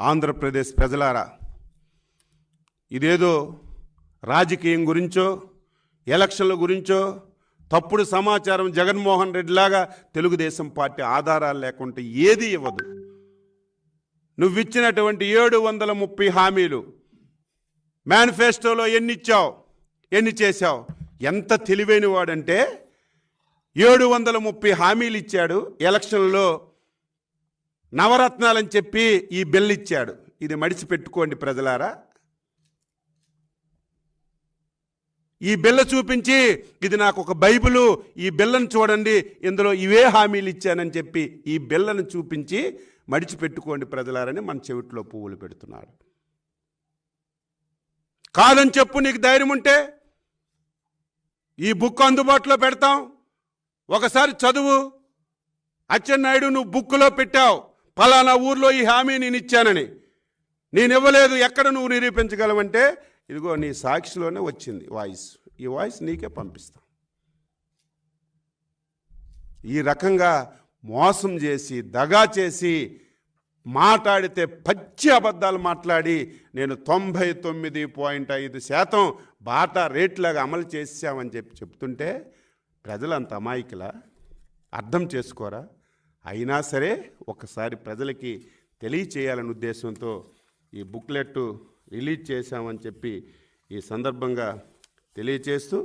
ఆంధ్రప్రదేశ్ ప్రజలారా ఇదేదో రాజకీయం గురించో ఎలక్షన్ల గురించో తప్పుడు సమాచారం జగన్మోహన్ రెడ్డి లాగా తెలుగుదేశం పార్టీ ఆధారాలు లేకుంటే ఏది ఇవ్వదు. నువ్విచ్చినటువంటి ఏడు వందల ముప్పై హామీలు మేనిఫెస్టోలో ఎన్ని ఇచ్చావు ఎన్ని చేశావు? ఎంత తెలివైన వాడంటే ఏడు వందల ముప్పై హామీలు ఇచ్చాడు ఎలక్షన్లో నవరత్నాలని చెప్పి ఈ బిల్ ఇచ్చాడు. ఇది మడిచి పెట్టుకోండి ప్రజలారా. ఈ బిల్ల చూపించి ఇది నాకు ఒక బైబిలు ఈ బిల్లను చూడండి ఇందులో ఇవే హామీలు ఇచ్చానని చెప్పి ఈ బిల్లను చూపించి మడిచి పెట్టుకోండి ప్రజలారని మన చెవిట్లో పువ్వులు పెడుతున్నాడు. కాదని చెప్పు నీకు ధైర్యం ఉంటే ఈ బుక్ అందుబాటులో పెడతాం. ఒకసారి చదువు. అచ్చెన్నాయుడు నువ్వు బుక్లో పెట్టావు. ఫలానా ఊర్లో ఈ హామీ నేను ఇచ్చానని నేను ఇవ్వలేదు ఎక్కడ నువ్వు నిరూపించగలవంటే? ఇదిగో నీ సాక్షిలోనే వచ్చింది వాయిస్. ఈ వాయిస్ నీకే పంపిస్తాం. ఈ రకంగా మోసం చేసి దగా చేసి మాట్లాడితే పచ్చి అబద్ధాలు మాట్లాడి నేను తొంభై తొమ్మిది పాయింట్ ఐదు శాతం బాటా రేట్లాగా అమలు చేసామని చెప్పి చెప్తుంటే ప్రజలంత అమాయకులా? అర్థం చేసుకోరా? అయినా సరే ఒకసారి ప్రజలకి తెలియచేయాలనే ఉద్దేశంతో ఈ బుక్లెట్ రిలీజ్ చేశామని చెప్పి ఈ సందర్భంగా తెలియచేస్తూ